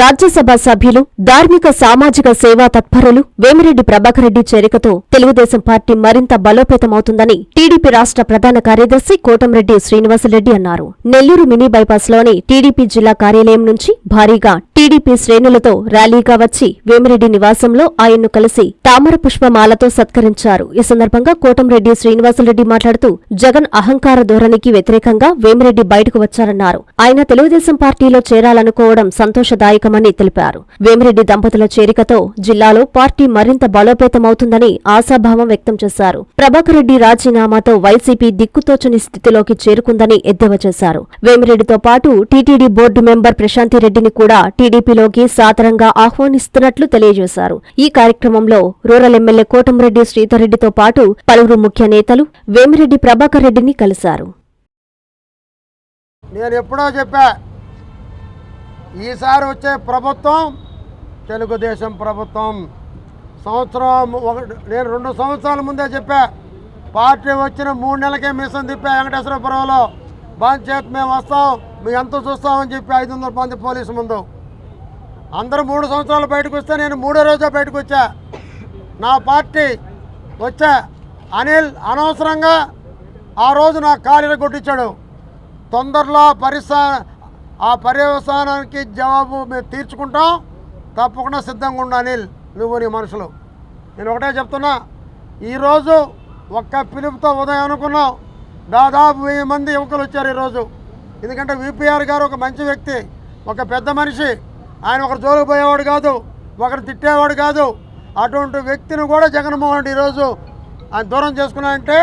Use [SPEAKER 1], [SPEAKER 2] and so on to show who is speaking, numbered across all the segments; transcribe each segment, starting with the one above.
[SPEAKER 1] రాజ్యసభ సభ్యులు ధార్మిక సామాజిక సేవా తత్పరులు వేమిరెడ్డి ప్రభాకరెడ్డి చేరికతో తెలుగుదేశం పార్టీ మరింత బలోపేతమవుతుందని టీడీపీ రాష్ట్ర ప్రధాన కార్యదర్శి కోటంరెడ్డి శ్రీనివాసరెడ్డి అన్నారు. నెల్లూరు మినీ బైపాస్లోని టీడీపీ జిల్లా కార్యాలయం నుంచి భారీగా టీడీపీ శ్రేణులతో ర్యాలీగా వచ్చి వేమిరెడ్డి నివాసంలో ఆయన్ను కలిసి తామర పుష్పమాలతో సత్కరించారు. ఈ సందర్భంగా కోటంరెడ్డి శ్రీనివాసరెడ్డి మాట్లాడుతూ జగన్ అహంకార ధోరణికి వ్యతిరేకంగా వేమిరెడ్డి బయటకు వచ్చారన్నారు. ఆయన తెలుగుదేశం పార్టీలో చేరాలనుకోవడం కీలకమని తెలిపారు. వేమిరెడ్డి దంపతుల చేరికతో జిల్లాలో పార్టీ మరింత బలోపేతమవుతుందని ఆశాభావం వ్యక్తం చేశారు. ప్రభాకర్ రెడ్డి రాజీనామాతో వైసీపీ దిక్కుతోచని స్థితిలోకి చేరుకుందని ఎద్దేవా చేశారు. వేమిరెడ్డితో పాటు టీటీడీ బోర్డు మెంబర్ ప్రశాంతిరెడ్డిని కూడా టీడీపీలోకి సాదరంగా ఆహ్వానిస్తున్నట్లు తెలియజేశారు. ఈ కార్యక్రమంలో రూరల్ ఎమ్మెల్యే కోటంరెడ్డి శ్రీధర్రెడ్డితో పాటు పలువురు ముఖ్య నేతలు వేమిరెడ్డి ప్రభాకర్ రెడ్డిని కలిశారు.
[SPEAKER 2] నేను ఎప్పుడో చెప్పా ఈసారి వచ్చే ప్రభుత్వం తెలుగుదేశం ప్రభుత్వం. సంవత్సరం ఒక నేను రెండు సంవత్సరాల ముందే చెప్పా పార్టీ వచ్చిన మూడు నెలలకే మిషన్ తిప్పా వెంకటేశ్వరపురంలో బంద్ చేతి మేము వస్తాం మీ ఎంత చూస్తామని చెప్పి ఐదు వందల మంది పోలీసు ముందు. అందరూ మూడు సంవత్సరాలు బయటకు వస్తే నేను మూడో రోజే బయటకు వచ్చా. నా పార్టీ వచ్చా. అనిల్ అనవసరంగా ఆ రోజు నా కాలు కొట్టించాడు. తొందరలో పరిసా ఆ పర్యవసానానికి జవాబు మేము తీర్చుకుంటాం. తప్పకుండా సిద్ధంగా ఉండు అనిల్ నువ్వు నీ మనుషులు. నేను ఒకటే చెప్తున్నా ఈరోజు ఒక్క పిలుపుతో ఉదయం అనుకున్నాం దాదాపు వెయ్యి మంది యువకులు వచ్చారు ఈరోజు. ఎందుకంటే విపిఆర్ గారు ఒక మంచి వ్యక్తి ఒక పెద్ద మనిషి. ఆయన ఒకరు జోలికి పోయేవాడు కాదు ఒకరు తిట్టేవాడు కాదు. అటువంటి వ్యక్తిని కూడా జగన్మోహన్ రెడ్డి ఈరోజు ఆయన దూరం చేసుకున్నాడంటే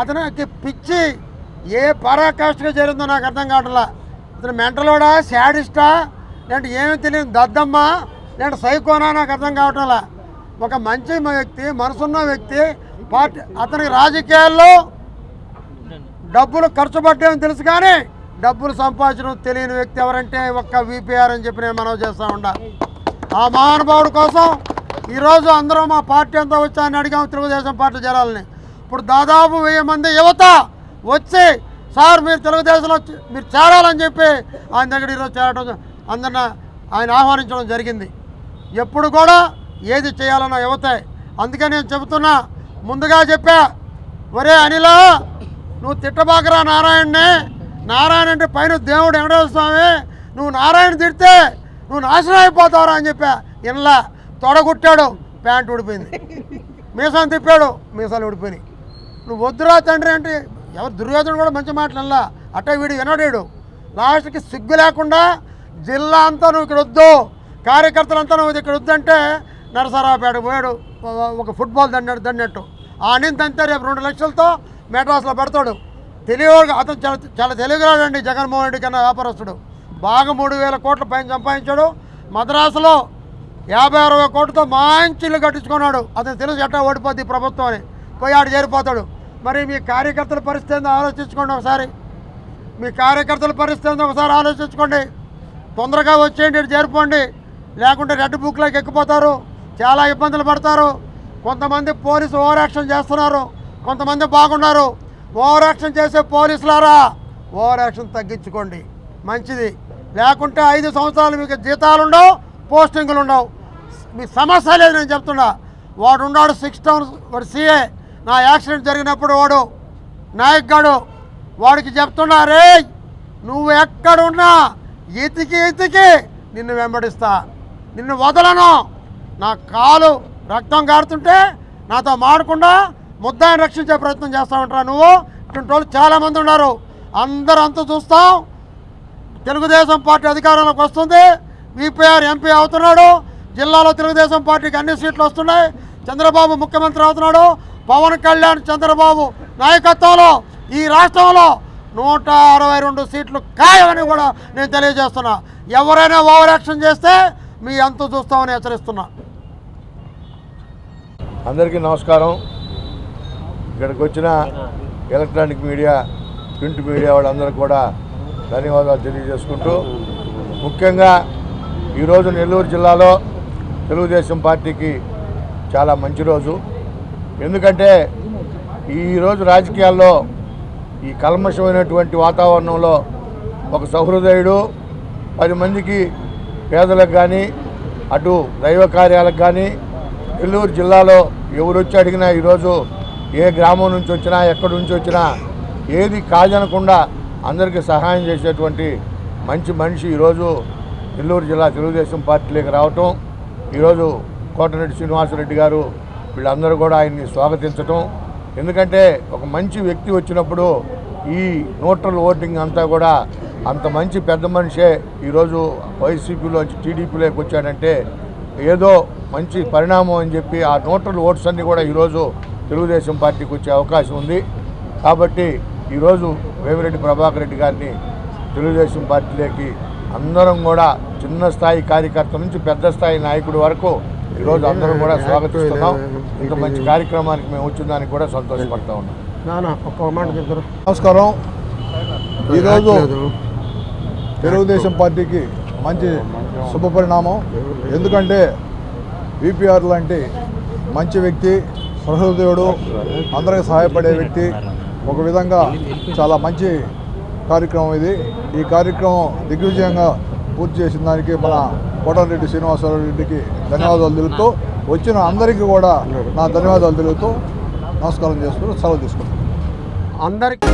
[SPEAKER 2] అతనికి పిచ్చి ఏ పరాకాష్ఠగా చేరిందో నాకు అర్థం కావట్లా. ఇతను మెంటలోడా శాడిస్టా లేదంటే ఏమీ తెలియదు దద్దమ్మ లేదంటే సైకోనా నాకు అర్థం కావటంలా ఒక మంచి వ్యక్తి మనసున్న వ్యక్తి పార్టీ అతనికి రాజకీయాల్లో డబ్బులు ఖర్చు పడ్డామని తెలుసు కానీ డబ్బులు సంపాదించడం తెలియని వ్యక్తి ఎవరంటే ఒక్క విపిఆర్ అని చెప్పి నేను మనవి చేస్తా ఉండా. ఆ మహానుభావుడు కోసం ఈరోజు అందరూ మా పార్టీ అంతా వచ్చి అని అడిగాము తెలుగుదేశం పార్టీ చేరాలని ఇప్పుడు దాదాపు వెయ్యి మంది యువత వచ్చి సార్ మీరు తెలుగుదేశంలో మీరు చేరాలని చెప్పి ఆయన దగ్గర ఈరోజు చేరడం అందరిన ఆయన ఆహ్వానించడం జరిగింది. ఎప్పుడు కూడా ఏది చేయాలన్న యువతే. అందుకే నేను చెబుతున్నా ముందుగా చెప్పా ఒరే అనిలా నువ్వు తిట్టబాకరా నారాయణనే నారాయణ అంటే పైన దేవుడు వెంకటేశ్వర స్వామి. నువ్వు నారాయణ తిడితే నువ్వు నాశనం అయిపోతావురా అని చెప్పా. ఇన్లా తొడగొట్టాడు ప్యాంట్ ఊడిపోయింది. మీసాలు తిప్పాడు మీసాలు ఊడిపోయినాయి. నువ్వు వద్దురా తండ్రి అంటే ఎవరు దుర్యోధనుడు కూడా మంచి మాటలల్లా అట్టే వీడు వినడేడు. లాస్ట్కి సిగ్గు లేకుండా జిల్లా అంతా నువ్వు ఇక్కడ వద్దు. కార్యకర్తలంతా నువ్వు ఇక్కడ వద్దంటే నరసరావుపేట పోయాడు. ఒక ఫుట్బాల్ దండాడు దండట్టు. ఆ అనింది అంతే రేపు రెండు లక్షలతో మెడ్రాస్లో పెడతాడు. తెలియగా అతను చాలా చాలా తెలివిగాడండి జగన్మోహన్ రెడ్డి కన్నా వ్యాపారస్తుడు. బాగా మూడు వేల కోట్ల పైన సంపాదించాడు. మద్రాసులో యాభై అరవై కోట్లతో మంచి ఇల్లు కట్టించుకున్నాడు. అతను తెలుసు ఎట్టా ఓడిపోద్ది ప్రభుత్వం అని. పోయి ఆడు చేరిపోతాడు. మరి మీ కార్యకర్తల పరిస్థితి ఆలోచించుకోండి ఒకసారి. మీ కార్యకర్తల పరిస్థితి ఒకసారి ఆలోచించుకోండి. తొందరగా వచ్చేయండి చేరుకోండి. లేకుంటే రెడ్ బుక్లోకి ఎక్కిపోతారు. చాలా ఇబ్బందులు పడతారు. కొంతమంది పోలీసు ఓవర్ యాక్షన్ చేస్తున్నారు. కొంతమంది బాగున్నారు. ఓవర్ యాక్షన్ చేసే పోలీసులారా ఓవర్ యాక్షన్ తగ్గించుకోండి. మంచిది. లేకుంటే ఐదు సంవత్సరాలు మీకు జీతాలు ఉండవు పోస్టింగులు ఉండవు మీ సమస్య లేదు నేను చెప్తున్నా. వాడు ఉన్నాడు సిక్స్ టౌన్ వాడు సీఏ. నా యాక్సిడెంట్ జరిగినప్పుడు వాడు నాయక్గాడు వాడికి చెప్తున్నారే నువ్వు ఎక్కడున్నా ఎతికి ఎతికి నిన్ను వెంబడిస్తా. నిన్ను వదలను. నా కాలు రక్తం కారుతుంటే నాతో మాడకుండా ముద్దాయిని రక్షించే ప్రయత్నం చేస్తా ఉంటారా నువ్వు. ఇటువంటి వాళ్ళు చాలామంది ఉన్నారు. అందరూ అంతా చూస్తాం. తెలుగుదేశం పార్టీ అధికారంలోకి వస్తుంది. విపిఆర్ ఎంపీ అవుతున్నాడు. జిల్లాలో తెలుగుదేశం పార్టీకి అన్ని సీట్లు వస్తున్నాయి. చంద్రబాబు ముఖ్యమంత్రి అవుతున్నాడు. పవన్ కళ్యాణ్ చంద్రబాబు నాయకత్వంలో ఈ రాష్ట్రంలో నూట అరవై రెండు సీట్లు ఖాయమని కూడా నేను తెలియజేస్తున్నా. ఎవరైనా ఓవర్ యాక్షన్ చేస్తే మీ అంత చూస్తామని హెచ్చరిస్తున్నా.
[SPEAKER 3] అందరికీ నమస్కారం. ఇక్కడికి వచ్చిన ఎలక్ట్రానిక్ మీడియా ప్రింట్ మీడియా వాళ్ళందరూ కూడా ధన్యవాదాలు తెలియజేసుకుంటూ ముఖ్యంగా ఈరోజు నెల్లూరు జిల్లాలో తెలుగుదేశం పార్టీకి చాలా మంచి రోజు. ఎందుకంటే ఈరోజు రాజకీయాల్లో ఈ కల్మషమైనటువంటి వాతావరణంలో ఒక సహృదయుడు పది మందికి పేదలకు కానీ అటు దైవ కార్యాలకు కానీ నెల్లూరు జిల్లాలో ఎవరు వచ్చి అడిగినా ఈరోజు ఏ గ్రామం నుంచి వచ్చినా ఎక్కడి నుంచి వచ్చినా ఏది కాదనకుండా అందరికీ సహాయం చేసేటువంటి మంచి మనిషి ఈరోజు నెల్లూరు జిల్లా తెలుగుదేశం పార్టీలోకి రావటం. ఈరోజు కోటరెడ్డి శ్రీనివాసరెడ్డి గారు వీళ్ళందరూ కూడా ఆయన్ని స్వాగతించటం. ఎందుకంటే ఒక మంచి వ్యక్తి వచ్చినప్పుడు ఈ న్యూట్రల్ ఓటింగ్ అంతా కూడా అంత మంచి పెద్ద మనిషే ఈరోజు వైసీపీలో టీడీపీలోకి వచ్చాడంటే ఏదో మంచి పరిణామం అని చెప్పి ఆ న్యూట్రల్ ఓట్స్ అన్నీ కూడా ఈరోజు తెలుగుదేశం పార్టీకి వచ్చే అవకాశం ఉంది. కాబట్టి ఈరోజు వేమిరెడ్డి ప్రభాకర్ రెడ్డి గారిని తెలుగుదేశం పార్టీలోకి అందరం కూడా చిన్న స్థాయి కార్యకర్త నుంచి పెద్ద స్థాయి నాయకుడి వరకు ఈరోజు అందరం కూడా స్వాగతిస్తున్నాం. ఇంత మంచి కార్యక్రమానికి మేము వచ్చిన దానికి కూడా సంతోషపడతా ఉన్నాం.
[SPEAKER 4] నమస్కారం. ఈరోజు తెలుగుదేశం పార్టీకి మంచి శుభపరిణామం ఎందుకంటే విపిఆర్ లాంటి మంచి వ్యక్తి సహృదయుడు అందరికి సహాయపడే వ్యక్తి ఒక విధంగా చాలా మంచి కార్యక్రమం ఇది. ఈ కార్యక్రమం దిగ్విజయంగా పూర్తి చేసిన దానికి మన కోటరెడ్డి శ్రీనివాసరావు రెడ్డికి ధన్యవాదాలు తెలుపుతూ వచ్చిన అందరికీ కూడా నా ధన్యవాదాలు తెలుపుతూ నమస్కారం చేసుకుంటూ సెలవు తీసుకుంటాను
[SPEAKER 2] అందరికీ